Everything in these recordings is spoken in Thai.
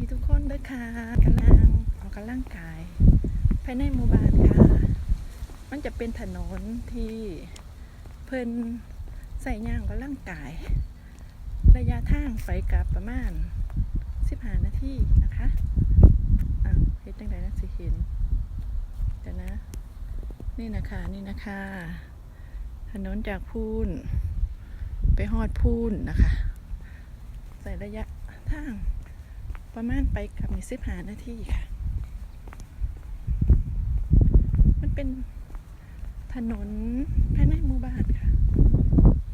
ดีทุกคนด้อค่ะกำลังออกกำลังกาย ภายในหมู่บ้านค่ะ มันจะเป็นถนนที่เพิ่นใส่ย่างกำลังกาย ระยะทางไปกับประมาณ 15 นาทีนะคะอ้าวเฮ็ดจังไดนะสิเห็นเดี๋ยวนะ นี่นะคะนี่นะคะ ถนนจากพูน ไปฮอดพูนนะคะ ใส่ระยะทาง ประมาณไปกลับนี่สิบหานาทีค่ะ มันเป็นถนนภายในหมู่บ้านค่ะ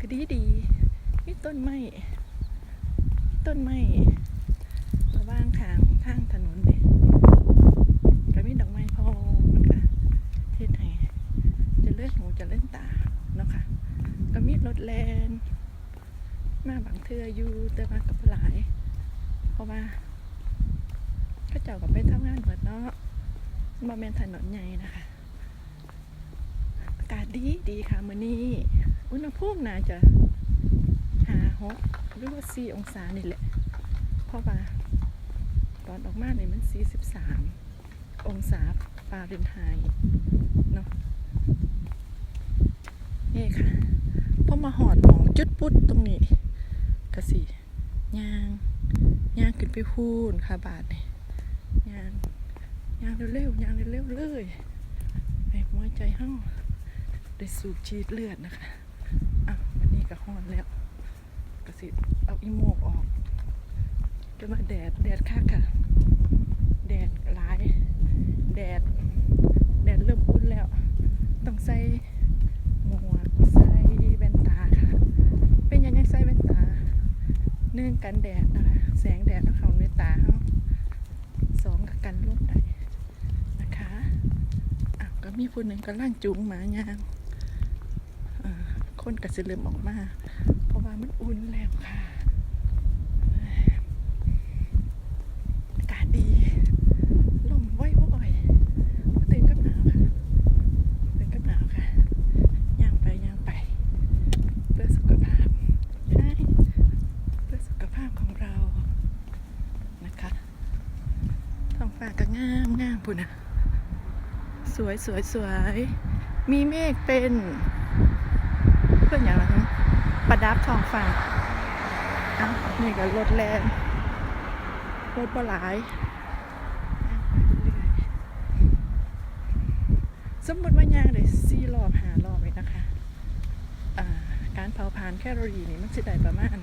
ก็ดีดีมีต้นไม้มีต้นไม้ระว่างทางทางถนนเลยก็มีดอกไม้พอมันก็เฮ็ดให้จะเลื่อดหูจะเล่นตาเนาะค่ะก็มีรถแลนมาบางเทืออยู่แต่มากับหลาย เพราะว่า เขาเจ้าก็ไปทำงานเบิดเนาะบ่แม่นถนนใหญ่นะคะ อากาศดีดีค่ะมื้อนี้ อุณหภูมิน่าจะหาหกหรือว่าสี่องศานี่แหละ เพราะว่าตอนออกมาเนี่ยมันสี่สิบสามองศาฟาเรนไฮต์เนาะนี่ค่ะพอมาหอดหมองจุดปุดตรงนี้กะสิย่างย่างขึ้นไปพูนค่ะบาทนี่ ยางยางเร็วๆยางเร็วๆเลยให้หัวใจเฮาได้สูบฉีดเลือดนะคะอะวันนี้ก็ฮ้อนแล้วก็สิเอาอีโมกออกจะมาแดดแดดคักค่ะ แดดหลาย แดด แดดเริ่มอุ่นแล้ว ต้องใส่หมวกใส่แว่นตาค่ะ เป็นยังไงใส่แว่นตา เนื่องกันแดดนะคะ แสงแดดต้องเข้าในตาเขา สองกับกันลมได้นะคะอ้าวก็มีผู้หนึ่งกำลังจูงหมายางอ่าคนกระสิเริ่มออกมา เพราะว่ามันอุ่นแล้วค่ะ อากาศดีลมว่อยๆตื่นกับหนาวค่ะตื่นกับหนาวค่ะย่างไปย่างไป เพื่อสุขภาพใช่ เพื่อสุขภาพของเรานะคะท้องฟ้า ก็งามงามปุ่นนะสวยสวยสวยมีเมฆเป็น เพื่อนอย่างไรนะประดับทองฟ้าเอ้านี่ก็รถแลนรถบ่หลายสมมติว่ายางเลยสี่รอบหารอบเลยนะคะ การเผาผลาญแคลอรี่นี่มันจะได้ประมาณ